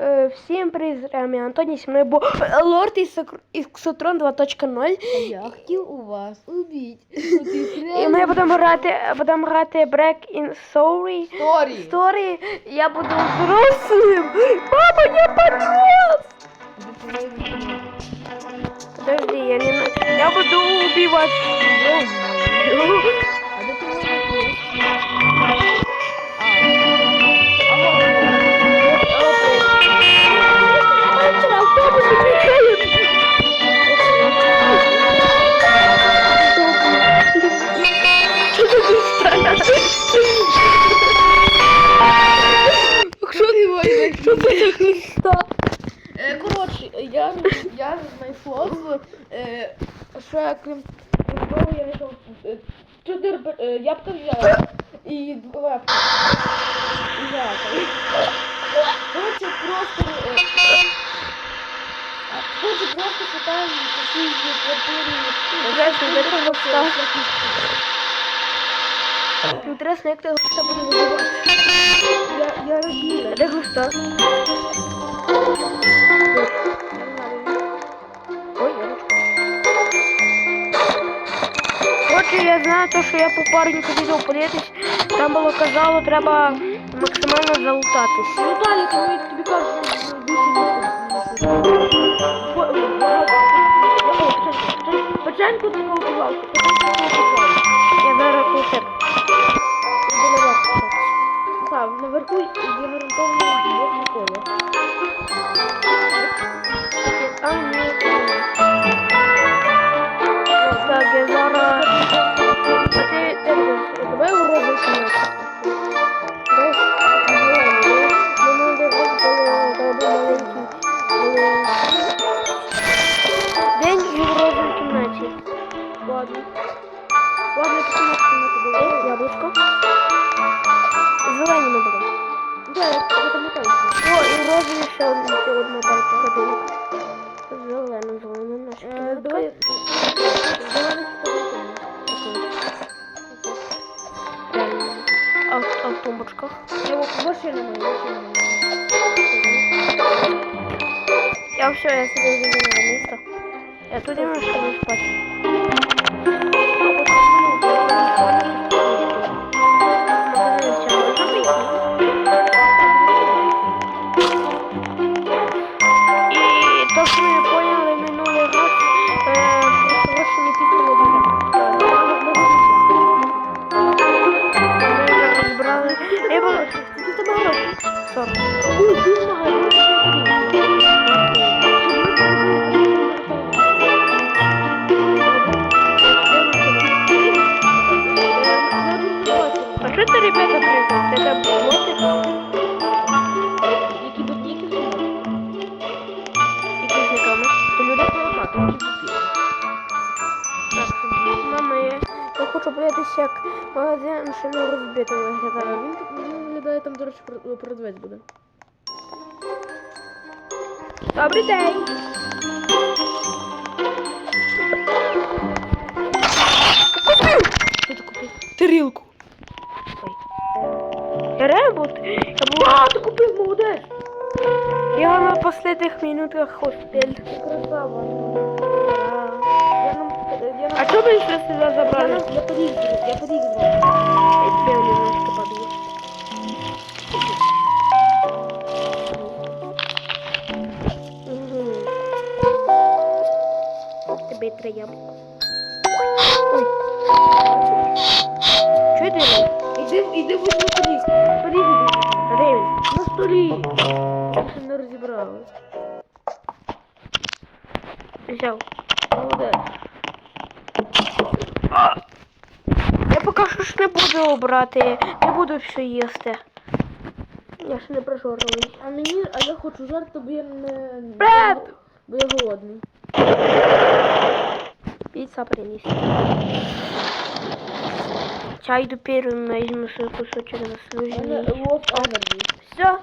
Е, Всім привіт, вами Антоній, зі мною був Лорд Іксотрон 2.0. А я хотів у вас убити. І ми будемо грати, будемо грати Break in Story. Сторі. Story. Я буду взрослым. Папа, не поднес! Подожди, я не... Я буду убивать. А Що це за Е, Коротше, я, я знайшов, е, що я крім того, я знайшов е, чотири ябка взяв і два. Коротше, просто... Коротше, просто шукаємо де ти Інтересно, як ти Христа буде вибивати? Я, я розумію. Де Христа? Ой. Отже, я знаю те, що я по парнику відео подивитись, там було казало, треба максимально залутатись. Ну далі, коли тобі кажуть, що Печеньку ти колокував. Я зараз кусик. Наверху є гарантовано блок Миколи. А, ні. О, і розові ще одна одна парка годинок. Зелена, зелена наша. Е, кімнатка. Давай. Давай Реально. А, в- а в тумбочках? Я вот машина моя, машина моя. Я все, я себе завела на место. Я тут немножко буду спать. Як магазин ще не розбитий виглядає. Він він виглядає там, до речі, про- продавець буде. Добрий день! Що ти купив? Тарілку. Ой. Я. Була... Ти купив, молодець! Я на последних минутах хостель. Красава. Я. Я. А что мы сейчас сюда забрали? нам... я подіграв, я подіграв. Я тебя немножко подую. Тебе три. Ой. Что это? Іди, іди, будь на столі. Подіграв. А де? На столі. Я не розібрала. Взяв. Молодець. Я поки що ж не буду обрати, не буду все їсти. Я ще не прожорливий. А мені, а я хочу жарти, бо я не... Брат! Бо я голодний. Пицца принес. Чай до первым возьму свой кусочек заслуженный. Все,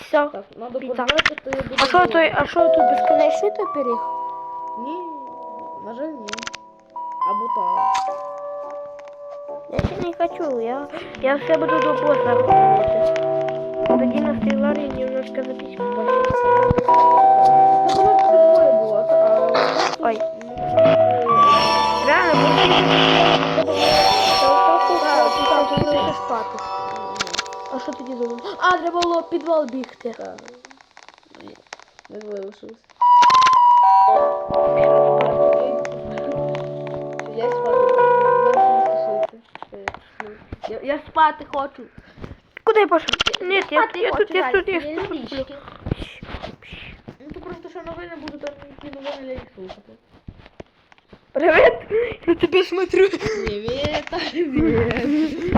все. Так, надо Піца. пожарити, то я буду... А що той, а що тут безконечний той пиріг? Ні, на жаль, ні. Або так. Я ще не хочу, я, я все буду до босса робити. тоді на стріларі немножко побачив. Ну, а Ой. Реально, спати. А що тоді зробив? А, треба було підвал бігти. Так. Не двоє Я, я спати хочу. Куди я пішов? Ні, я, я тут, я тут, я тут. не сплю. Ну то просто що новини буду там які новини їх слухати. Привіт! Я тебе смотрю. Привіт, привіт.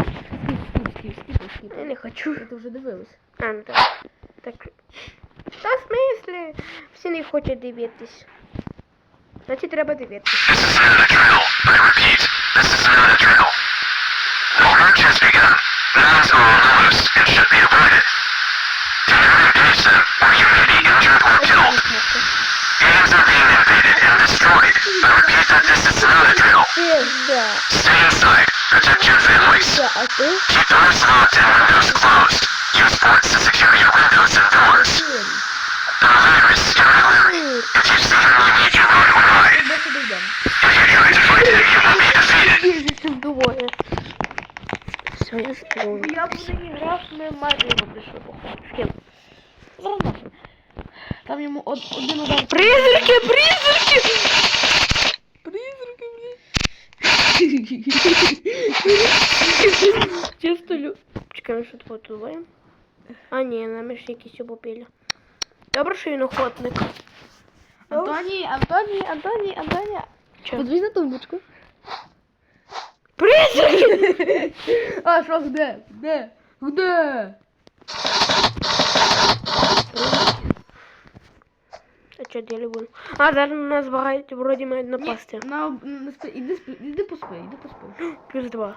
Я не хочу. Ти вже дивилась. А, ну так. Так. Та в смислі? Всі не хочуть дивитись. Значить, треба дивитись. March has begun. Knives are anomalous and should be avoided. Do not engage them, or you may be injured or killed. Games are being invaded and destroyed. I repeat that this is not a drill. Stay inside. Protect your families. Keep doors locked and windows closed. Use boards to secure your windows and doors. The virus can be If you see them, you need to run away. If you try to fight him, you will be defeated. Я сплю. Я б не грав, ми майже його прийшли, походу. З ким? Зразу. Там йому од, один удар. Призраки, призраки! Призраки, блін. Чисто лю... Чекай, що твого тулаємо? А, ні, нам ще якісь обопілля. Добре, що він охотник. Антоні, Антоні, Антоні, Антоні. Чо? Подивись на тумбочку. Призраки! А, що, де? Де? Де? А що далі буду? А, зараз нас багають, вроді мають напасти. На, об- на, спи- іди, спи, іди поспи, іди поспи. Плюс два.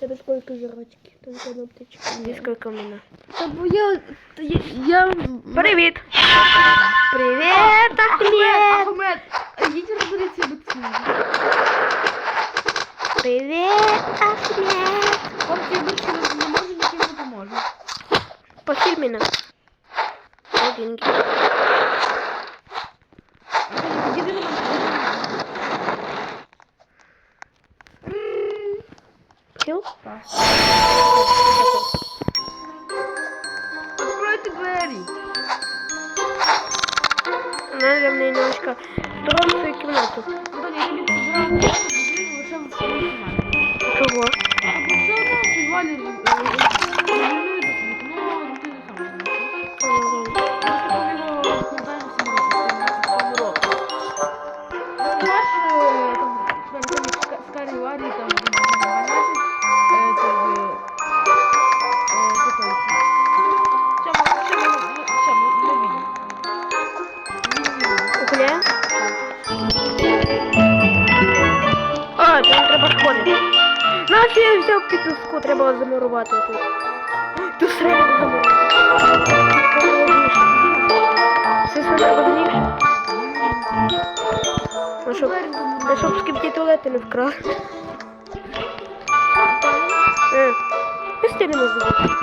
Это сколько жрачки? Там коноптички. Здесь сколько у меня? Та бо я, та я, я... Привет! Привет, Ахмед! Ахмед, їдь розберіться до цього. Привет, Ахмед! Хлопці, я більше не можу, нічим не поможу. Похиль меня. Дай деньги. Мене. Откройте двері. Надо мне немножко строить свою комнату. Антоні, я тобі збираю лише в своїй кімнаті. Чего? А все одно треба тут. Тут треба. Все все треба. Ну, щоб, ну, щоб скипті туалети не вкрали. Е, стілі не зробити.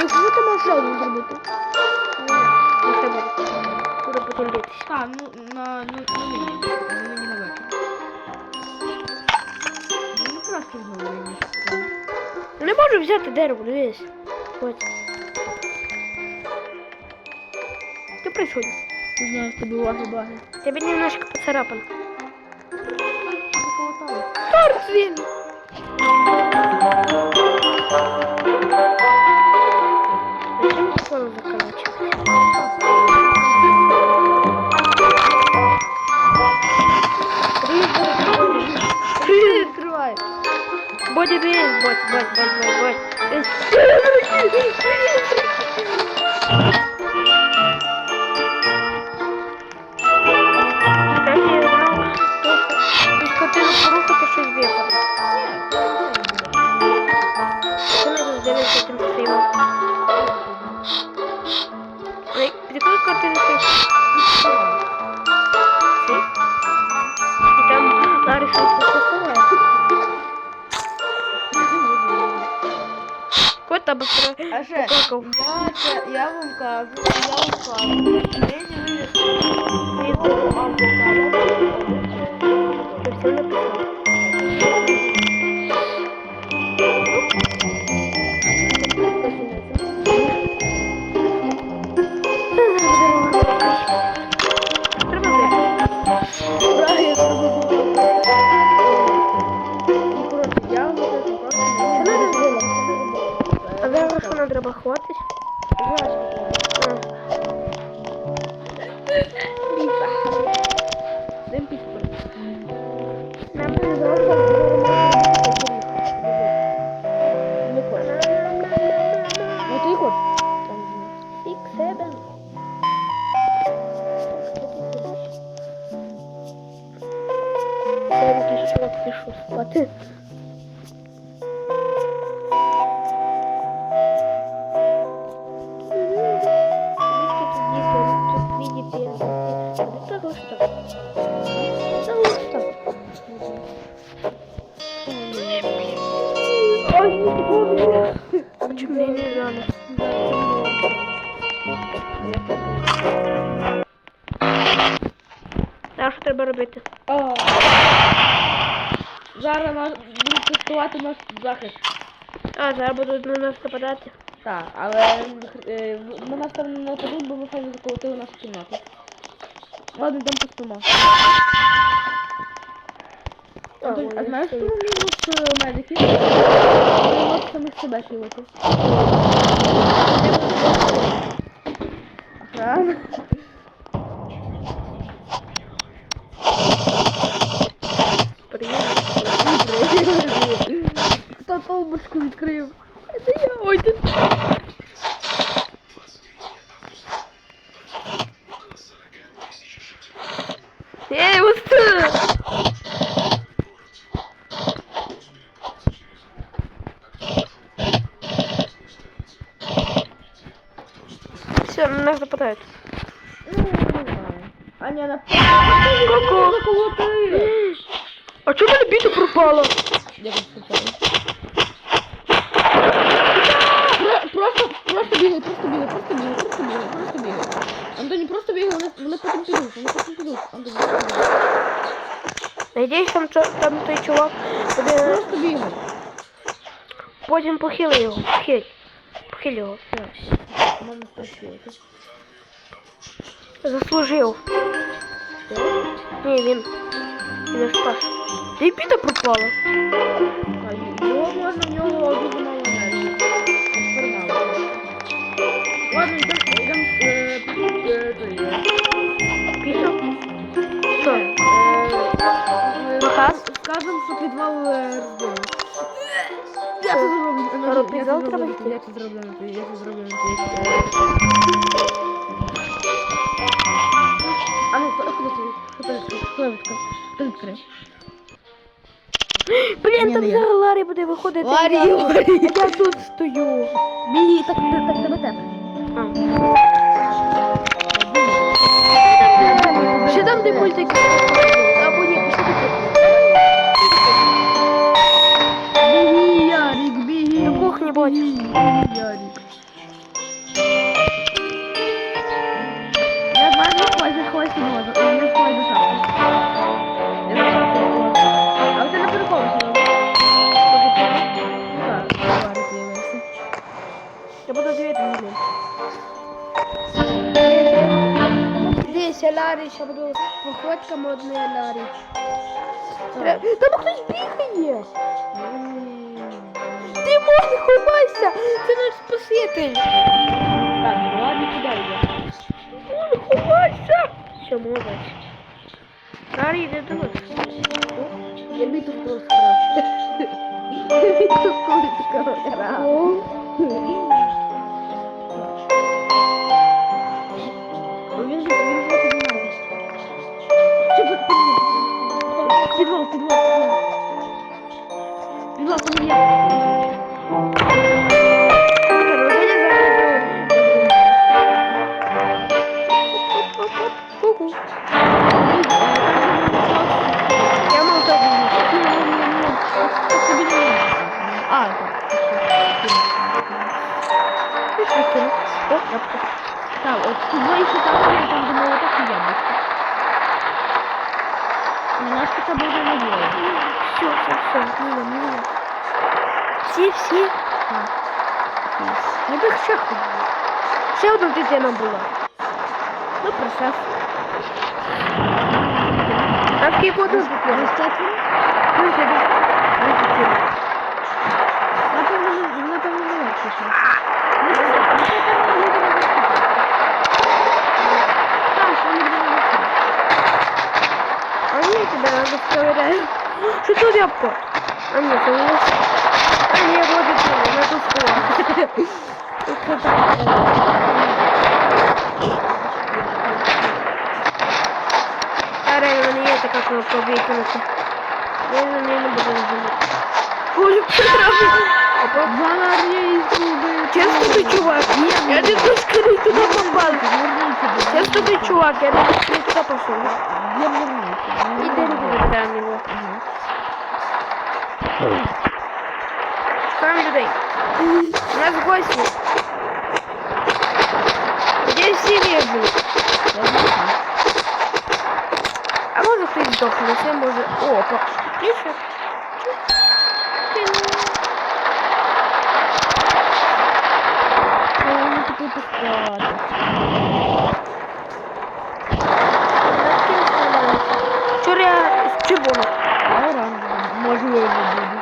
Якщо ти можеш один зробити? Не треба. Буду потім битись. Так, ну, на, ну, ну, нині на вечір. Ну, краще знову нині. Не можу взяти дерево, дивись. Ось. Що происходит? Не знаю, в тебе лаги баги. Тебе немножко поцарапано. Торт Торцвин! hadi bir. Bak bak bak bak bak. Тебе А ще, я, це, я вам кажу, я вам кажу, нині вивіз відео Не рано? А що треба робити? Зараз нас будуть тестувати наш захист. А, зараз будуть на нас нападати. Так, але е, на нас там не нападуть, бо ми самі заколотили нашу кімнату. Ладно, йдемо поспимо. А, Антон, а ой, знаєш, це- що мінус е, медиків? Вони можуть самих себе хілити. Охрана. Хто толбочку відкрив? Це я, ой, ти. Все, на нас нападают. Ну, не знаю. Аня, на Ку-ку. заколоти. А чому мене біта пропала? Я тут спочатку. Просто, просто бігай, просто бігай, просто бігай, просто бігай, просто бігай. Антоні, просто бігай, вони, вони потім підуть, вони потім підуть. Антоні, просто бігай. Надіюсь, там, чо- там той чувак буде... Просто бігай. Потім похили його. Похиль. Похиль його. Все. Можна спасти. Заслужив. Ні, він. Він не спас. Та й біта пропала. Його можна в нього дуже мало енергії. Тепер мало. Ладно, йдемо, йдемо, е, е, той, е, Біта? Що? е, Махас? Скажемо, що підвал е, розбили. Я це зроблю. А, Андрій, Я підвал це треба зроблю. йти? Я це зроблю. Андрій, Я це зроблю. Відкрив? Блін, там зараз Ларі буде виходити. Ларі, я, Ларі. я тут стою. Біги, так, так, так, тебе тебе. Ще там де мультики. Походками одне Там хтось бігає. Не ховайся! Це наш спаситель! Так, ладно, куди йде? Мон, ховайся! Що молодець. Ларі, йди до нас. Я біту просто. Я біту просто. Підвал? Підвал, Всі, всі. Ніби ще ходили. Ще одна дитина була. Ну, присяг. А скільки одна дитина? Ось четверо? Ну, сюди. Дві дитини. Напевно, не- напевно, не легше ще. Ну, це- це, напевно, не буде легше. Так, що не буде легше. А ні, тебе надо проверяю. Що тут ябко? А ні, це не. А ні, вот дитина, вона тут сховалася. Це так. А реально, в мене є така кнопка викинути. Я на неї не буду нажимати. Ой, правда. Опа. Гарні зуби. Чесно ти, чувак? Я не доскорей туди попав. Чесно ти, чувак, я не не туди пішов. Я вернуся. Іди не буде там його. Людей. У нас гості. Де всі вежливі? А може хтось здохне, це може... О. Тише. Вони такі пускати. Вчора я з червоного. Оранжево. Можливо буде.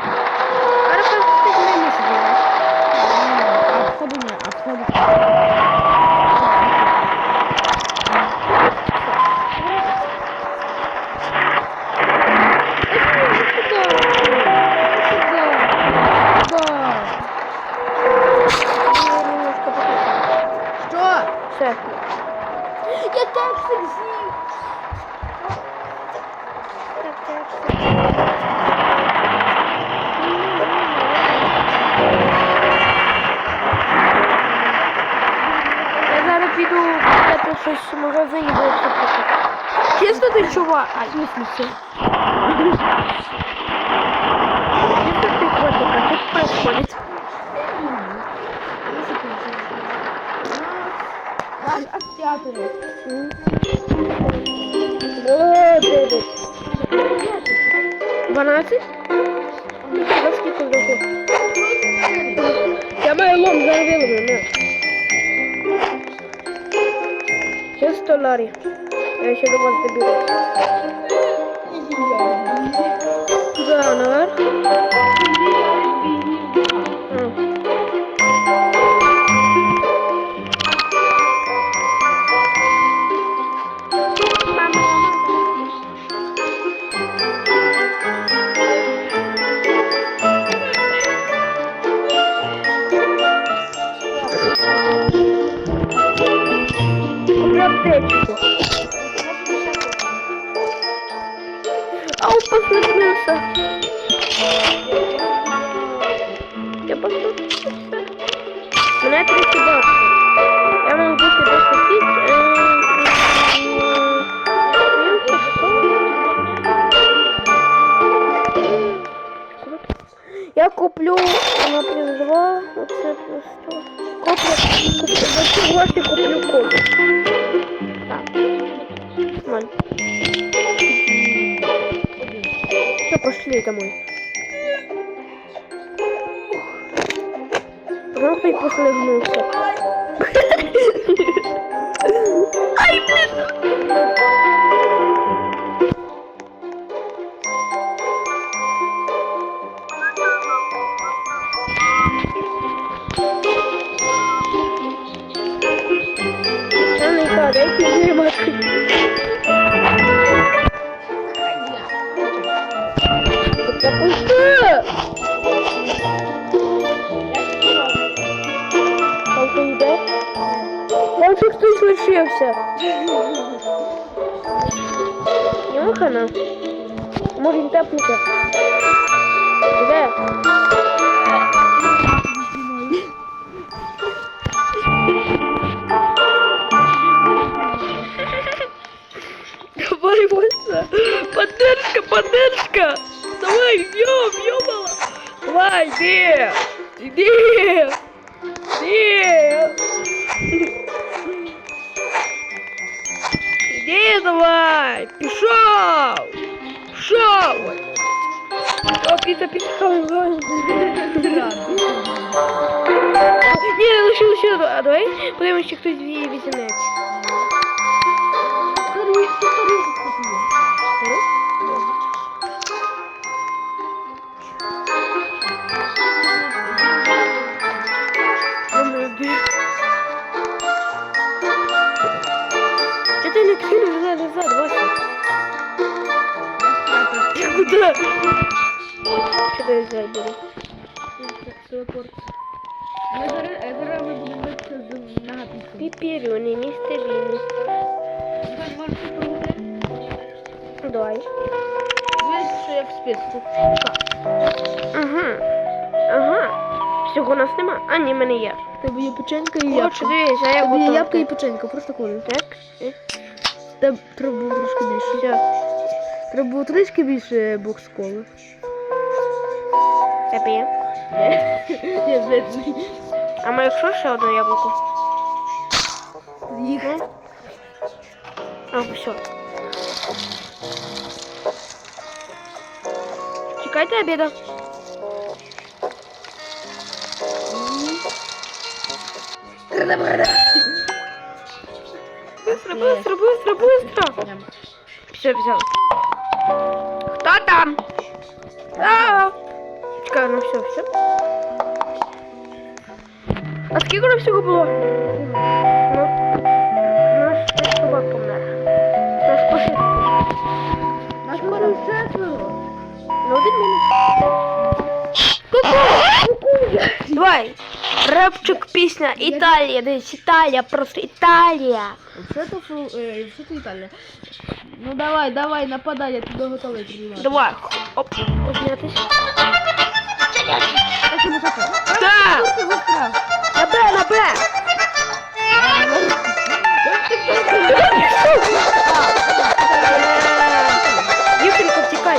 Чувак? А, в смысле це? Чесно ти котика, що происходит? Наш актятори. О, дев'ять. Дванадцять? Ніхіба скільки вдоху. Я маю лом, зараз виловлю, не. Ще 100 ларі. Я ще до вас доберусь. Це не так, дайте знімати. Це пусте! Там хто йде? Там ще хтось лишився. Йохана. Може він Поддержка! Поддержка, поддержка! Давай, бьем, ебало! Давай, иди! Иди! Иди! Иди давай! Пішов! Пішов! О, Піта, Піта, Ні, лише, еще а давай подивимось, чи хтось візінець. Куда? Ти взяти буде? Ми зараз, зараз ми будемо битися з написом. Піперюни, містер Вінні. Ну, Давай. Дивись, що я в списку. Ага. Ага. Всього у нас нема. А, ні, в мене є. Тебе є печенька і Хочу, дивись, а я Тобі є готова. ябка і печенька, просто коли. Так? Е, треба було трошки більше. Все. Треба було трішки більше бокс коли. Тебе є. Я бідний. А ми якщо ще одне яблуко? Їх. А, все. Чекайте обіда. Быстро, быстро, быстро, быстро. Все, взял. Кто там? А, Чекай, ну все, все. А скільки нам всього було? Ну, наш наш собак помер. Наш кошик. Нас скоро четверо. На один мінут. Давай. Репчик, пісня, Італія, дивись, Італія, просто Італія. Все то, е, все то Італія. Ну давай, давай, нападай, я тебе готовий приймати. Давай. Оп, знятись. Так, на Б, на Б. Дівчинка, втікай.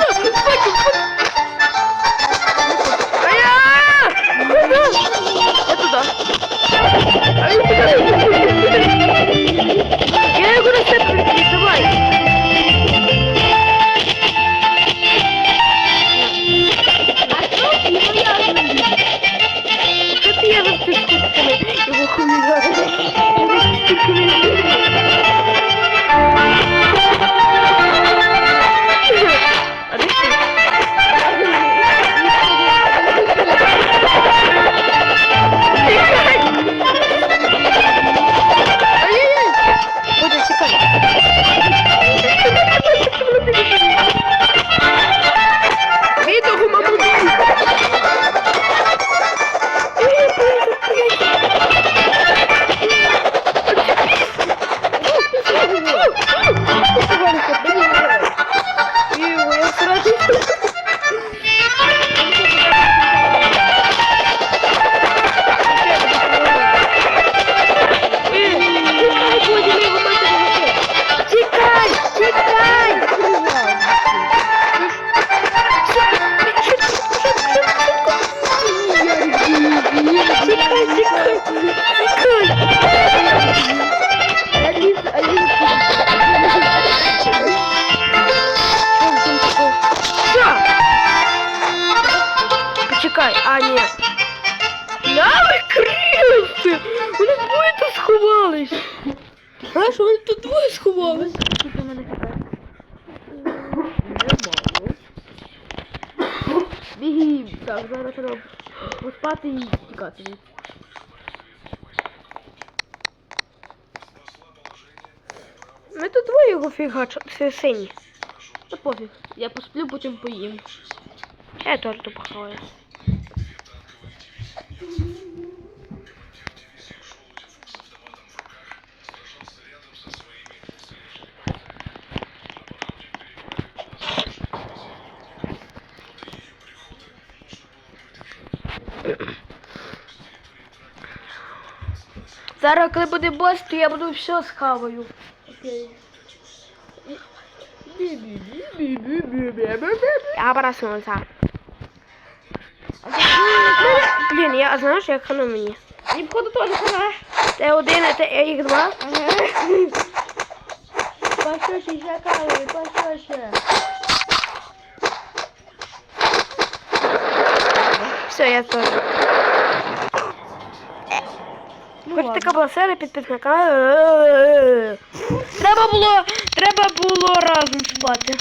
і тікати. Ми тут двоє його фігача, це сині. Та пофіг, я посплю, потім поїм. Я торту тут Зараз, коли буде бос, то я буду все схаваю. Окей. Я проснулся. Блін, я знаєш, як хана мені. І входу теж хана. Т1, а Т, їх два. Ага. Пощечі, шакали, пощечі. Все, я теж. Ну, Хоч така була серія підписника. Треба було, треба було разом спати.